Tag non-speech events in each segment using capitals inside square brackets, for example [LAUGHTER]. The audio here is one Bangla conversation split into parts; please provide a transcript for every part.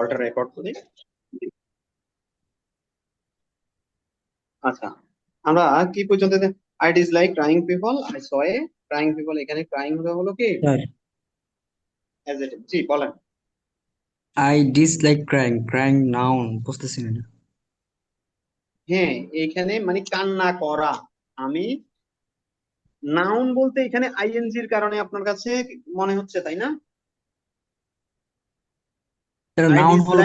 কলটা রেকর্ড করি। আচ্ছা আমরা কি পর্যন্ত I dislike crying people I saw a crying people এখানে ক্রাইং হলো কি? স্যার অ্যাডজেক্টিভ জি বলেন। I dislike crying crying noun বুঝতেছি না। হ্যাঁ এইখানে মানে কান্না করা। আমি নাউন বলতে এখানে আইএনজির কারণে আপনার কাছে মনে হচ্ছে তাই না? নাউন হলো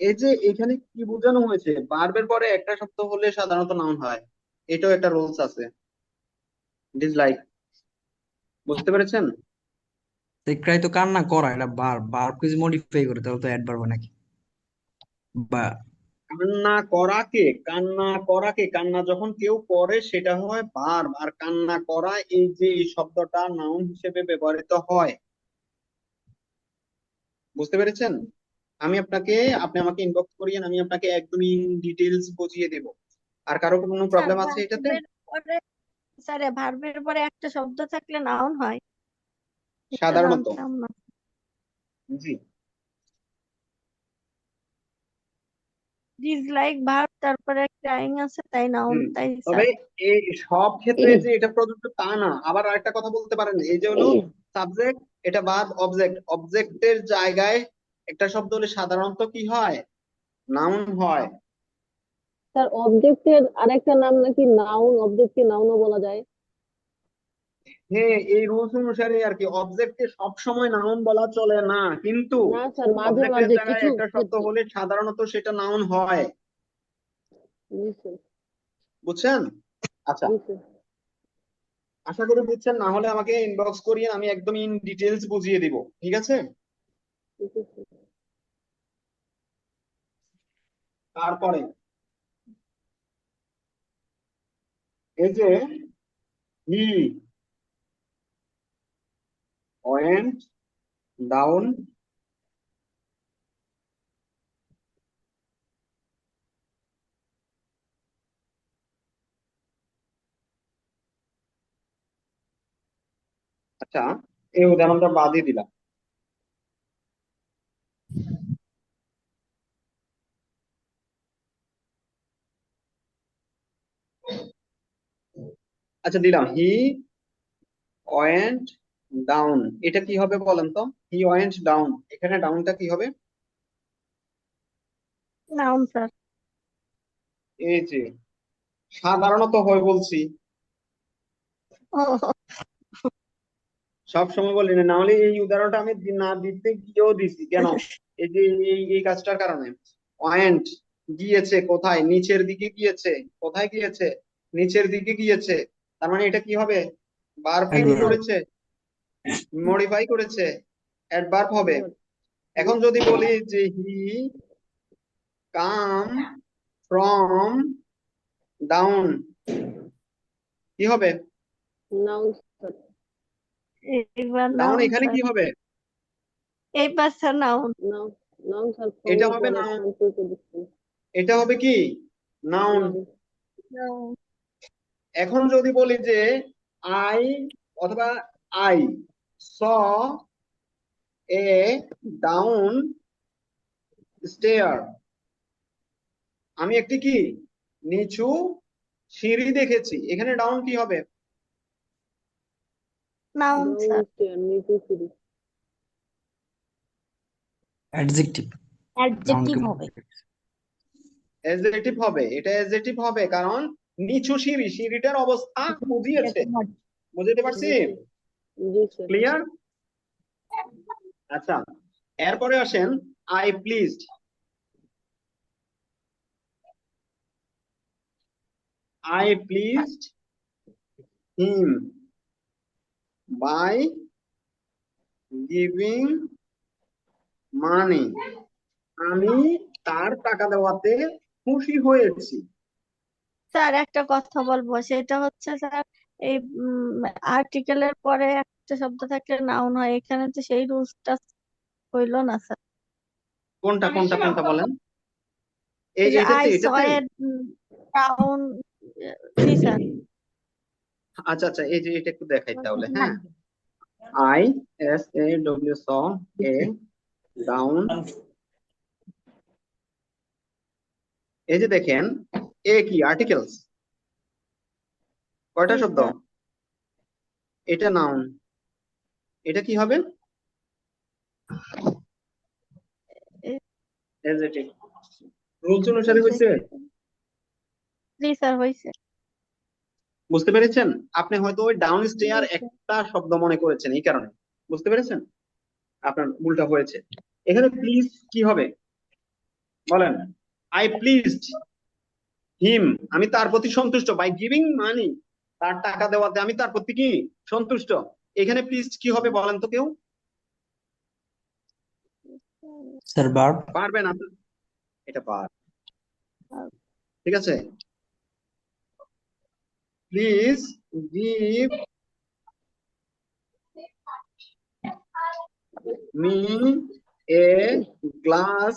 এই যে এখানে কি বোঝানো হয়েছে? পরে একটা শব্দ হলে সাধারণত নাউন হয়। এটাও একটা রুলস আছে। ডিসলাইক বুঝতে পেরেছেন? তো কান্না করা এটা বার বার কিছু মডিফাই করে তাহলে তো অ্যাডভার্ব নাকি? বা কান্না করাকে কান্না করাকে কান্না যখন কেউ করে সেটা হয় বার আর কান্না করা এই যে শব্দটা নাউন হিসেবে ব্যবহৃত হয়। বুঝতে পেরেছেন? আমি আপনাকে আপনি আমাকে ইনবক্স করিয়েন আমি আপনাকে একদম ইন ডিটেলস বুঝিয়ে দেব। আর কারও কোনো প্রবলেম আছে এটাতে? স্যার ভার্বের পরে একটা শব্দ থাকলে নাউন হয়। সাধারণত। জি। ডিসলাইক ভার্ব তারপরে ক্রাইং আছে তাই নাউন তাই তবে এই সব ক্ষেত্রে যে এটা প্রযোজ্য তা না আবার আরেকটা কথা বলতে পারেন। এই যে হলো সাবজেক্ট এটা ভার্ব অবজেক্ট অবজেক্টের জায়গায় একটা শব্দ হলে সাধারণত কি হয়? নাউন হয়। স্যার অবজেক্টের আরেকটা নাম নাকি নাউন অবজেক্টকে নাউনও বলা যায়। হ্যাঁ এই রুলস অনুসারে আর কি অবজেক্টকে সব সময় নাউন বলা চলে না কিন্তু না স্যার মাঝে মাঝে কিছু একটা শব্দ ক্ষেত্রে হলে সাধারণত সেটা নাউন হয়। বুঝছেন? আচ্ছা। আশা করি বুঝছেন না হলে আমাকে ইনবক্স করিয়ে আমি একদম ইন ডিটেলস বুঝিয়ে দিব ঠিক আছে? তারপরে এই যে হি ওয়েন্ট ডাউন আচ্ছা এই উদাহরণটা বাদই দিলাম। আচ্ছা দিলাম। হি ওয়েন্ট ডাউন এটা কি হবে বলেন তো? হি ওয়েন্ট ডাউন এখানে ডাউনটা কি হবে? নাউন স্যার এই যে সাধারণত হয় বলছি। [LAUGHS] ও সব সময় বলি না নাহলে এই উদাহরণটা আমি না দিতে গিয়েও দিছি। কেন? [LAUGHS] এই যে এই এই কাজটার কারণে। ওয়েন্ট গিয়েছে কোথায়? নিচের দিকে গিয়েছে। কোথায় গিয়েছে? নিচের দিকে গিয়েছে। তার মানে এটা কি হবে? ভার্বকে করেছে। মডিফাই করেছে। অ্যাডভার্ব হবে। এখন যদি বলি যে হি কাম ফ্রম ডাউন কি হবে? নাউন এখানে কি হবে? নাউন। নাউন নাউন এটা হবে। এটা হবে কি? নাউন। নাউন। এখন যদি বলি যে আই অথবা I saw a down stair. আমি একটি কি? নিচু সিঁড়ি দেখেছি। এখানে ডাউন কি হবে? সিঁড়ি অ্যাডজেক্টিভ অ্যাডজেক্টিভ হবে। অ্যাডজেক্টিভ হবে এটা অ্যাডজেক্টিভ হবে কারণ নিচু সিঁড়ি সিঁড়িটার অবস্থা বুঝিয়েছে। বুঝতে পারছি? ক্লিয়ার আচ্ছা এরপরে আসেন I pleased I pleased him. By giving money. আমি তার টাকা দেওয়াতে খুশি হয়েছি। স্যার একটা কথা বলব। সেটা হচ্ছে স্যার এই আর্টিকেলের পরে একটা শব্দ থাকলে নাউন হয়। এখানে তো সেই রুলসটা হইল না স্যার। কোনটা কোনটা কোনটা বলেন? এই এই যে এটাতে আই স এটাতে এ জি স্যার। আচ্ছা আচ্ছা এই যে এটা একটু দেখাই তাহলে হ্যাঁ। I S A W saw a down এই যে দেখেন এ কি? আর্টিকেলস কয়টা শব্দ? এটা নাউন এটা কি হবে? রুলস অনুসারে হয়েছে জি স্যার হয়েছে বুঝতে পেরেছেন? আপনি হয়তো ওই ডাউন স্টেয়ার একটা শব্দ মনে করেছেন এই কারণে। বুঝতে পেরেছেন? আপনার ভুলটা হয়েছে। এখানে প্লিজ কি হবে? বলেন আই প্লিজড হিম আমি তার প্রতি সন্তুষ্ট। বাই গিভিং মানি তার টাকা দেওয়াতে আমি তার প্রতি কি? সন্তুষ্ট। এখানে প্লিজ কি হবে বলেন তো কেউ? স্যার পারবেন আপনি? এটা পার ঠিক আছে? Please give me a glass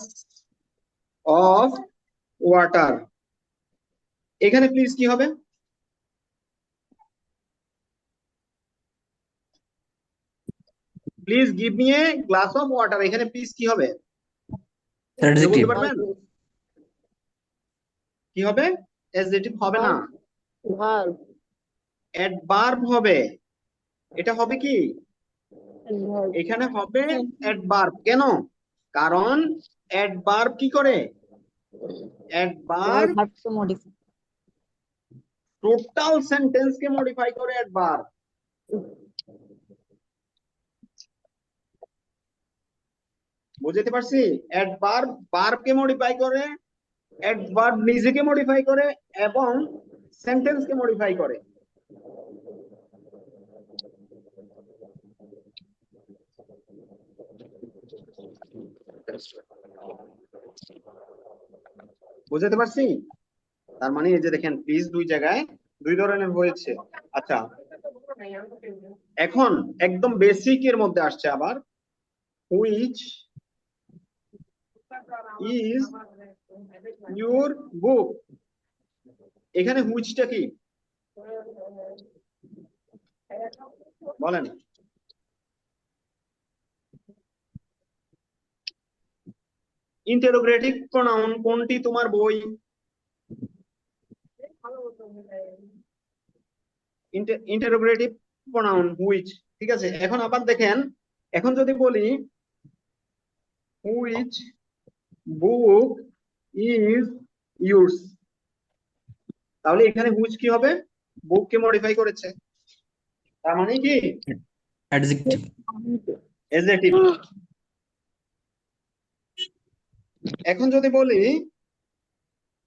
of water এখানে প্লিজ কি হবে? Please give me a glass of water এখানে প্লিজ কি হবে? স্যার কেউ অ্যাডজেক্টিভ বলতে পারবেন? কি হবে? অ্যাডজেক্টিভ হবে না। ভার্ব অ্যাডভার্ব হবে। এটা হবে কি? এখানে হবে অ্যাডভার্ব কেন? কারণ অ্যাডভার্ব কি করে? অ্যাডভার্ব টোটাল সেন্টেন্স কে মডিফাই করে অ্যাডভার্ব বুঝতে পারছি? অ্যাডভার্ব ভার্ব কে মডিফাই করে অ্যাডভার্ব নিজেকে মডিফাই করে এবং সেন্টেন্স কে মডিফাই করে? বুঝতে পারছি? তার মানে এই যে দেখেন প্লিজ দুই জায়গায়, দুই ধরনের হয়েছে। আচ্ছা এখন একদম বেসিক এর মধ্যে আসছে আবার হুইচ ইজ ইউর বুক এখানে হুইচটা কি? বলেন। ইন্টারোগ্রেটিভ প্রোনাউন কোনটি তোমার বই? Interrogative pronoun which. ঠিক আছে, এখন আবার দেখেন, এখন যদি বলি, হুইচ বুক ইজ ইউরস। তাহলে এখানে হুইচ কি হবে? বুক কে মডিফাই করেছে। তার মানে কি? অ্যাডজেক্টিভ এজেটিভ এখন যদি বলি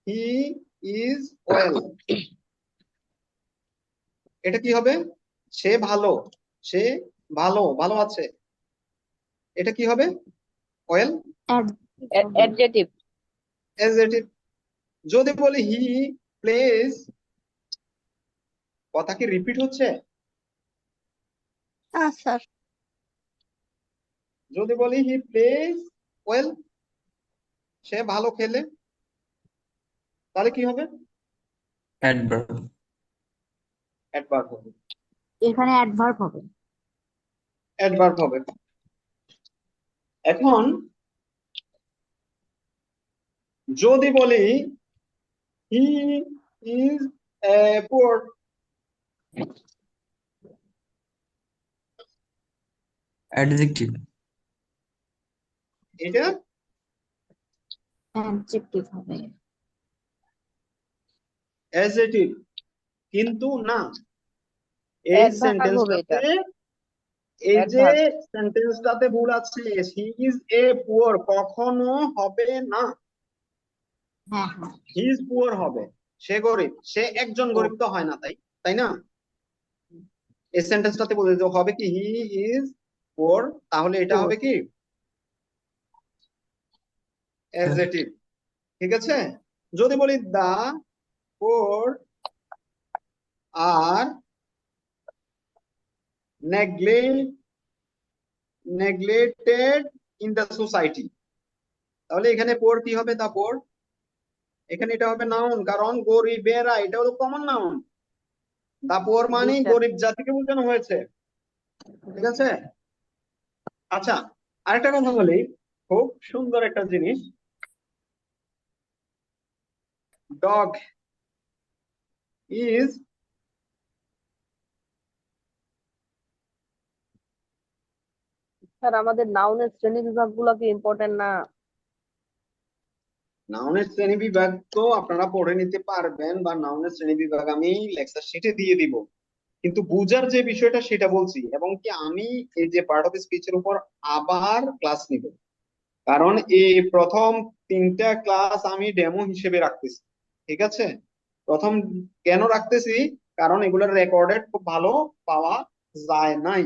হি ইজ ওয়েল এটা কি হবে? সে ভালো। সে ভালো ভালো আছে। এটা কি হবে? ওয়েল অ্যাডজেটিভ এজেটিভ যদি বলি হি প্লেজ কথা কি রিপিট হচ্ছে? স্যার যদি বলি হি প্লেজ ওয়েল সে ভালো খেলে তাহলে কি হবে? অ্যাডভার্ব অ্যাডভার্ব হবে। এখানে অ্যাডভার্ব হবে। অ্যাডভার্ব হবে। এখন যদি বলি he is a poor adjective এটা অ্যাডজেক্টিভ হবে। অ্যাডজেটিভ কিন্তু না। এই সেন্টেন্সটাতে এই যে সেন্টেন্সটাতে ভুল আছে হি ইজ এ পুয়ার কখনো হবে না। হ্যাঁ হ্যাঁ। হি ইজ পুয়ার হবে। সে গরিব। সে একজন গরিব তো হয় না তাই তাই না? এই সেন্টেন্সটাতে বলে যে হবে কি? হি ইজ তাহলে এটা হবে কি? অ্যাডজেটিভ ঠিক আছে? যদি বলি the poor are neglect neglected in the society তাহলে এখানে পোর কি হবে? দা পোর এখানে এটা হবে নাউন কারণ গরিবেরা এটা হলো কমন নাউন দা পোর মানে গরিব জাতিকে বোঝানো হয়েছে। ঠিক আছে? আচ্ছা আরেকটা কথা বলি। খুব সুন্দর একটা জিনিস। ডগ ইজ স্যার আমাদের নাউনের শ্রেণি বিভাগগুলো কি ইম্পর্টেন্ট না? নাউনের শ্রেণি বিভাগ তো আপনারা পড়ে নিতে পারবেন বা নাউনের শ্রেণি বিভাগ আমি লেকচার শিটে দিয়ে দিব। কিন্তু বুঝার যে বিষয়টা সেটা বলছি এবং কি আমি এই যে পার্ট অফ স্পিচের উপর আবার ক্লাস নিব। কারণ এই প্রথম তিনটা ক্লাস আমি ডেমো হিসেবে রাখতেছি ঠিক আছে? প্রথম কেন রাখতেছি? কারণ এগুলোর রেকর্ডেড খুব ভালো পাওয়া যায় নাই।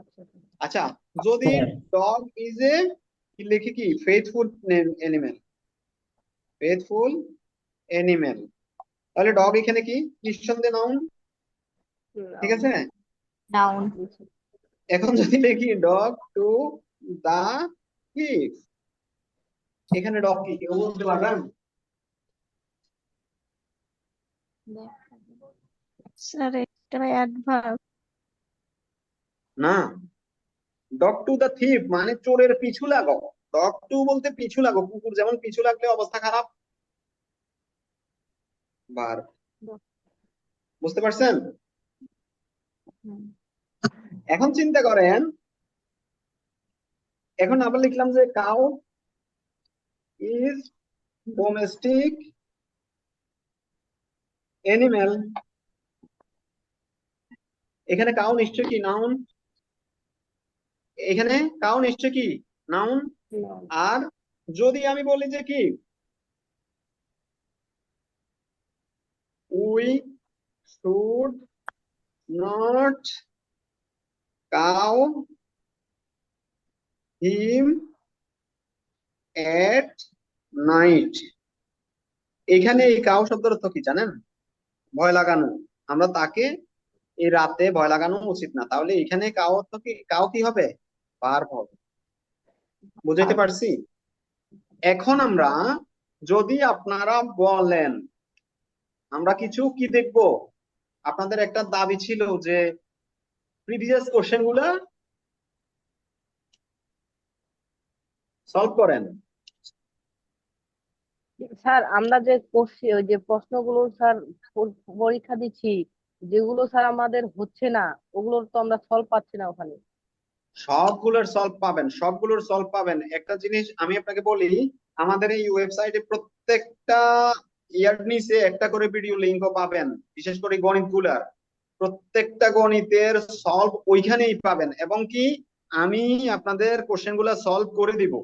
আচ্ছা। আচ্ছা যদি ডগ ইজ এ লিখি কি? ফেথফুল এনিম্যাল ফেথফুল এনিম্যাল তাহলে ডগ এখানে কি? নিঃসন্দেহে নাউন ঠিক আছে? নাউন এখন যদি লিখি ডগ টু দা কিড এখানে ডগ কি? কেউ বলতে পারবেন স্যার এটা অ্যাডভার্ব না। ডগ টু দা থিপ মানে চোরের পিছু লাগো। ডগ টু বলতে পিছু লাগো, কুকুর যেমন পিছু লাগলে অবস্থা খারাপ। বার। বুঝতে পারছেন? এখন চিন্তা করেন, এখন আবার লিখলাম যে কাউ ইজ ডোমেস্টিক এনিম্যাল এখানে কাউ নিশ্চয় কি? নাউন এখানে কাউ নিশ্চয় কি? নাউন? আর যদি আমি বলি যে কি? We should not cow him at night. এখানে এই কাউ শব্দের অর্থ কি জানেন? ভয় লাগানো। আমরা তাকে এই রাতে ভয় লাগানো উচিত না। তাহলে এখানে কাউ অর্থ কি? কাউ কি হবে? ভার্ব হবে। বুঝাইতে পারছি? এখন আমরা যদি আপনারা বলেন আমরা কিছু কি দেখব? আপনাদের একটা দাবি ছিল যে প্রিভিয়াস কোশ্চেনগুলা সলভ করেন। স্যার আমরা যে করছি ওই যে প্রশ্নগুলো স্যার পরীক্ষা দিচ্ছি যেগুলো স্যার আমাদের হচ্ছে না ওগুলোর তো আমরা সলভ পাচ্ছি না ওখানে। সবগুলোর সলভ পাবেন, সবগুলোর সলভ পাবেন। একটা জিনিস আমি আপনাকে বলি, আমাদের এই ওয়েবসাইটে প্রত্যেকটা ইয়ার নিচে একটা করে ভিডিও লিঙ্কও পাবেন, বিশেষ করে গণিতগুলার। প্রত্যেকটা গণিতের সলভ ওইখানেই পাবেন এবং কি আমি আপনাদের কোশ্চেনগুলা সলভ করে দিব।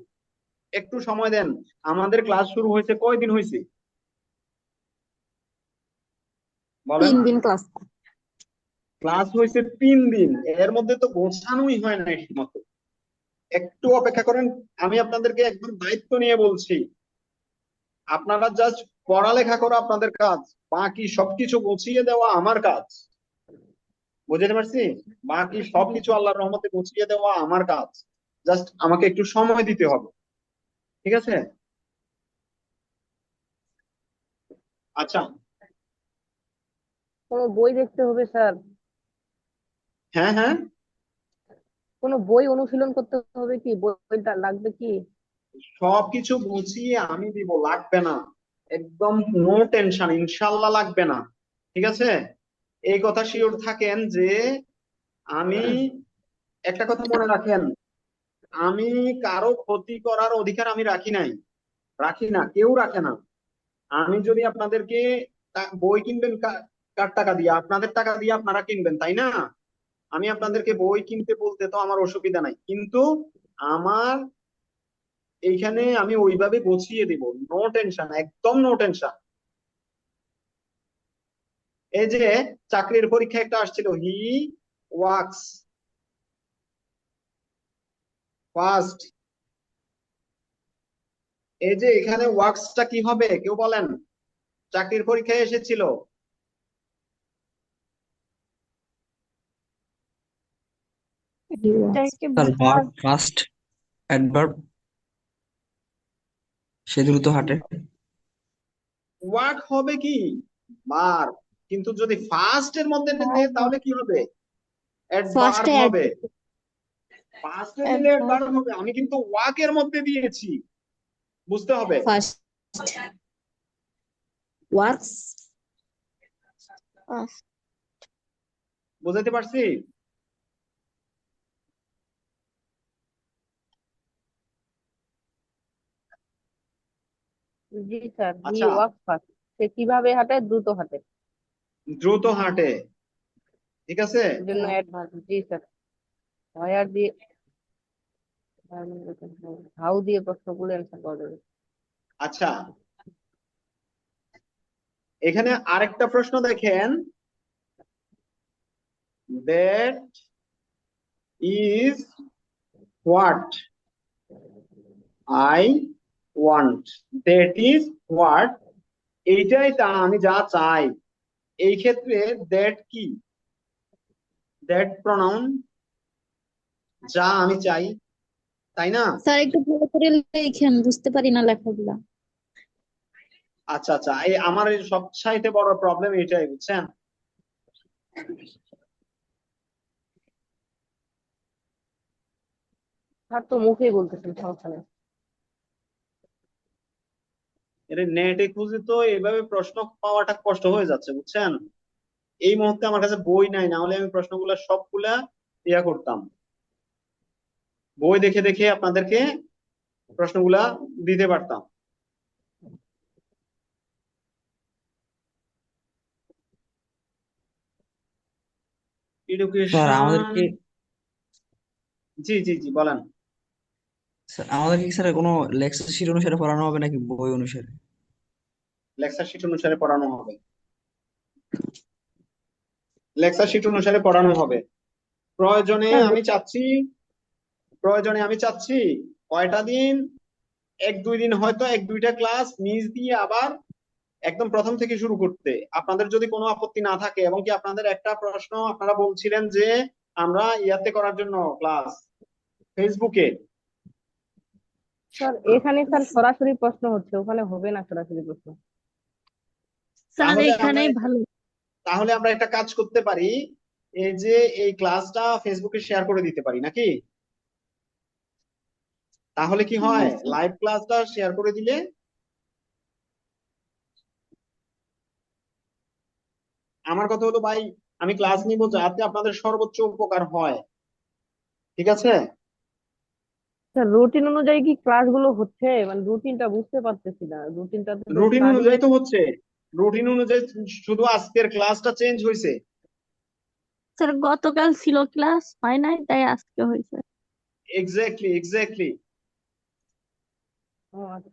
একটু সময় দেন, আমাদের ক্লাস শুরু হয়েছে, কয়দিন হয়েছে? তিন দিন ক্লাস ক্লাস হয়েছে তিন দিন। এর মধ্যে তো গোছানোই হয় না ঠিক মতো একটু অপেক্ষা করেন, আমি আপনাদেরকে একদম দায়িত্ব নিয়ে বলছি। আপনারা জাস্ট পড়ালেখা করা আপনাদের কাজ, বাকি সবকিছু গুছিয়ে দেওয়া আমার কাজ। বুঝতে পারছি? বাকি সবকিছু আল্লাহর রহমতে গুছিয়ে দেওয়া আমার কাজ। জাস্ট আমাকে একটু সময় দিতে হবে। ঠিক আছে? আচ্ছা। বই দেখতে হবে, স্যার? হ্যাঁ হ্যাঁ। কোনো বই অনুশীলন করতে হবে কি? বইটা লাগবে কি? সবকিছু গুছিয়ে আমি দিব লাগবে না। একদম নো টেনশন ইনশাল্লাহ লাগবে না। ঠিক আছে? এই কথা শিওর থাকেন যে আমি একটা কথা মনে রাখেন আমি কারও ক্ষতি করার অধিকার আমি রাখি নাই। রাখি না কেউ রাখে না। আমি যদি আপনাদেরকে বই কিনবেন কার টাকা দিয়ে? আপনাদের টাকা দিয়ে আপনারা কিনবেন তাই না? আমি আপনাদেরকে বই কিনতে বলতে তো আমার অসুবিধা নাই। কিন্তু আমার এইখানে আমি ওইভাবে গুছিয়ে দিব। নো টেনশন একদম নো টেনশন এই যে চাকরির পরীক্ষা একটা আসছিল। হি ওয়ার্কস ফার্স্ট এই যে এখানে ওয়ার্কসটা কি হবে? কেউ বলেন। চাকরির পরীক্ষায় এসেছিল। ফার্স্ট অ্যাডভার্ব সে দ্রুত হাঁটে। ওয়ার্ক হবে কি? বার কিন্তু যদি ফার্স্ট এর মধ্যে নেয় তাহলে কি হবে? অ্যাডভার্ব হবে। পাস্টে দিলে অ্যাডভার্ব হবে। আমি কিন্তু ওয়াকের মধ্যে দিয়েছি। বুঝতে হবে? ফার্স্ট. বুঝাতে পারছি? জি স্যার হি আচ্ছা। ওয়াক ফাস্ট সে কীভাবে হাঁটে? দ্রুত হাঁটে। দ্রুত হাঁটে। ঠিক আছে? জন্য অ্যাডভার্ব জি স্যার। হোয়ার দিয়ে হাউ দিয়ে প্রশ্নগুলো অ্যান্সার করা যাবে। আচ্ছা। এখানে আরেকটা প্রশ্ন দেখেন। That is what? I want. That is what এইটাই তা আমি যা চাই। এই ক্ষেত্রে দ্যাট কি? দ্যাট pronoun যা আমি চাই তাই না? স্যার একটু ভালো করে লিখেন বুঝতে পারি না লেখাগুলা। আচ্ছা আচ্ছা এই আমার এই সবচাইতে বড় প্রবলেম এটাই বুঝছেন? স্যার তো মুখেই বলতেছেন সমস্যা নেই। এর নেটে খুঁজে তো এভাবে প্রশ্ন পাওয়াটা কষ্ট হয়ে যাচ্ছে বুঝছেন? এই মুহূর্তে আমার কাছে বই নাই না হলে আমি প্রশ্নগুলা সবগুলা ইয়া করতাম। বই দেখে দেখে আপনাদেরকে প্রশ্নগুলা দিতে পারতাম। এডুকেশন জি জি জি বলেন। স্যার আমাদেরকে স্যার কোনো লেকচার শিট অনুসারে পড়ানো হবে নাকি বই অনুসারে? লেকচার শিট অনুসারে পড়ানো হবে। লেকচার শিট অনুসারে পড়ানো হবে। প্রয়োজনে হ্যাঁ। আমি চাচ্ছি প্রয়োজনে আমি চাচ্ছি কয়টা দিন? এক দুই দিন হয়তো এক দুইটা ক্লাস মিস দিয়ে আবার একদম প্রথম থেকে শুরু করতে। আপনাদের যদি কোনো আপত্তি না থাকে এবং কি আপনাদের একটা প্রশ্ন আপনারা বলছিলেন যে আমরা ইয়াতে করার জন্য ক্লাস ফেসবুকে স্যার এখানে স্যার সরাসরি প্রশ্ন হচ্ছে ওখানে হবে না সরাসরি প্রশ্ন? স্যার তাহলে এখানেই আমরা- ভালো। তাহলে আমরা একটা কাজ করতে পারি এই যে এই ক্লাসটা ফেসবুকে শেয়ার করে দিতে পারি নাকি? তাহলে কি হয় লাইভ ক্লাসটা শেয়ার করে দিলে? আমার কথা হলো ভাই আমি ক্লাস নিব যাতে আপনাদের সর্বোচ্চ উপকার হয়। ঠিক আছে? রুটিন অনুযায়ী কি ক্লাসগুলো হচ্ছে? মানে রুটিনটা বুঝতে পারতেছি না। রুটিনটা রুটিন অনুযায়ী তো হচ্ছে। রুটিন অনুযায়ী শুধু আজকের ক্লাসটা চেঞ্জ হয়েছে স্যার গতকাল ছিল ক্লাস হয় নাই তাই আজকে হয়েছে এক্স্যাক্টলি এক্স্যাক্টলি ও আচ্ছা।